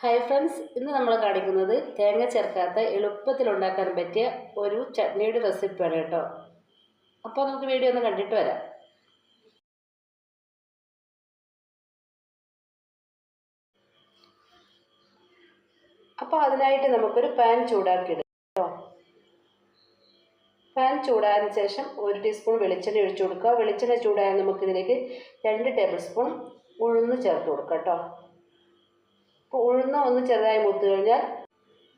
Hi friends ഇന്ന് നമ്മൾ കാണിക്കുന്നത് തേങ്ങ ചേർക്കാത്ത എളുപ്പത്തിൽ ഉണ്ടാക്കാൻ പറ്റിയ ഒരു ചട്നിയുടെ റെസിപ്പിയാണ് കേട്ടോ. അപ്പോൾ നമുക്ക് വീഡിയോ ഒന്ന് കണ്ടിട്ട് വരാം. അപ്പോൾ അതിനായിട്ട് നമുക്കൊരു പാൻ ചൂടാക്കിയിടും കേട്ടോ. പാൻ ചൂടായതിനു ശേഷം ഒരു ടീസ്പൂൺ വെളിച്ചെണ്ണ ഒഴിച്ചു കൊടുക്കുക. വെളിച്ചെണ്ണ ചൂടായാൽ നമുക്കിതിലേക്ക് രണ്ട് ടേബിൾ സ്പൂൺ ഉഴുന്ന് ചേർത്ത് കൊടുക്കാം കേട്ടോ. ഉഴുന്ന് ഒന്ന് ചെറുതായി മൂത്ത് കഴിഞ്ഞാൽ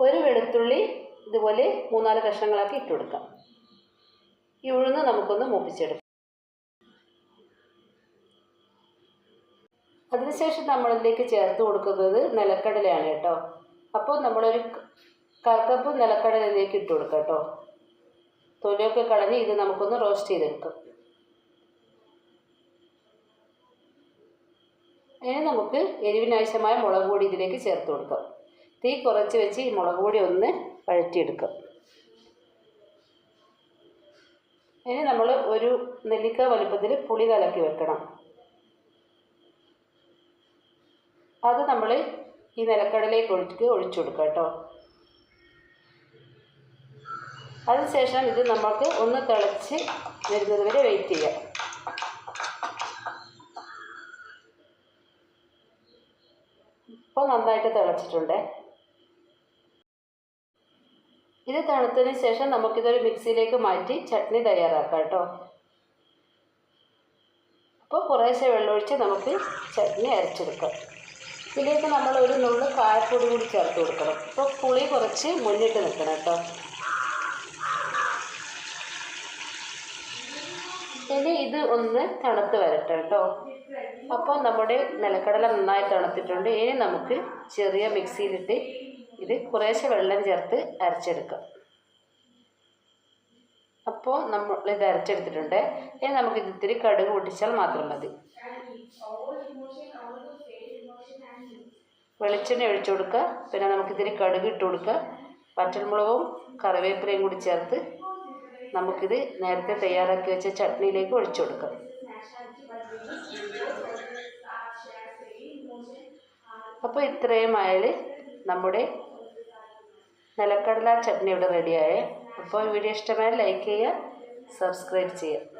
ഒരു വെളുത്തുള്ളി ഇതുപോലെ മൂന്നാൽ കഷ്ണങ്ങളാക്കി ഇട്ട് കൊടുക്കാം. ഈ ഉഴുന്ന് നമുക്കൊന്ന് മൂപ്പിച്ചെടുക്കാം. അതിനുശേഷം നമ്മളിലേക്ക് ചേർത്ത് കൊടുക്കുന്നത് നിലക്കടലയാണ് കേട്ടോ. അപ്പോൾ നമ്മളൊരു കപ്പ് നിലക്കടലയിലേക്ക് ഇട്ട് കൊടുക്കാം കേട്ടോ. തൊലിയൊക്കെ കളഞ്ഞ് ഇത് നമുക്കൊന്ന് റോസ്റ്റ് ചെയ്തെടുക്കാം. ഇനി നമുക്ക് എരിവിനാവശ്യമായ മുളക് പൊടി ഇതിലേക്ക് ചേർത്ത് കൊടുക്കാം. തീ കുറച്ച് വെച്ച് ഈ മുളക് പൊടി ഒന്ന് വഴറ്റിയെടുക്കാം. ഇനി നമ്മൾ ഒരു നെല്ലിക്ക വലുപ്പത്തിൽ പുളി കലക്കി വെക്കണം. അത് നമ്മൾ ഈ നിലക്കടലേക്ക് ഒഴിച്ച് ഒഴിച്ചു കൊടുക്കാം കേട്ടോ. അതിനുശേഷം ഇത് നമുക്ക് ഒന്ന് തിളച്ച് വരുന്നത് വരെ വെയിറ്റ് ചെയ്യാം. ഇപ്പോൾ നന്നായിട്ട് തിളച്ചിട്ടുണ്ട്. ഇത് തണുത്തതിന് ശേഷം നമുക്കിതൊരു മിക്സിയിലേക്ക് മാറ്റി ചട്നി തയ്യാറാക്കാം കേട്ടോ. അപ്പോൾ കുറേശ്ശെ വെള്ളമൊഴിച്ച് നമുക്ക് ചട്നി അരച്ചെടുക്കാം. ഇതിലേക്ക് നമ്മൾ ഒരു നുള്ളു കായപ്പൊടി കൂടി ചേർത്ത് കൊടുക്കണം. അപ്പോൾ പുളി കുറച്ച് മുന്നിട്ട് നിൽക്കണം കേട്ടോ. ഇനി ഇത് ഒന്ന് തണുത്ത് വരട്ടെ കേട്ടോ. അപ്പോൾ നമ്മുടെ നിലക്കടല നന്നായി തണുത്തിട്ടുണ്ട്. ഇനി നമുക്ക് ചെറിയ മിക്സിയിലിട്ട് ഇത് കുറേശ്ശെ വെള്ളം ചേർത്ത് അരച്ചെടുക്കാം. അപ്പോൾ നമ്മൾ ഇത് അരച്ചെടുത്തിട്ടുണ്ട്. ഇനി നമുക്ക് ഇത് ഇത്തിരി കടുക് പൊട്ടിച്ചാൽ മാത്രം മതി. വെളിച്ചെണ്ണ ഒഴിച്ചു കൊടുക്കുക. പിന്നെ നമുക്ക് ഇത്തിരി കടുക് ഇട്ട് കൊടുക്കുക. പച്ചമുളകും കറിവേപ്പിലയും കൂടി ചേർത്ത് നമുക്കിത് നേരത്തെ തയ്യാറാക്കി വെച്ച ചട്നിയിലേക്ക് ഒഴിച്ചു കൊടുക്കാം. അപ്പോൾ ഇത്രയും ആയാൽ നമ്മുടെ നിലക്കടല ചട്നി ഇവിടെ റെഡിയായേ അപ്പോൾ വീഡിയോ ഇഷ്ടമായാൽ ലൈക്ക് ചെയ്യുക സബ്സ്ക്രൈബ് ചെയ്യുക.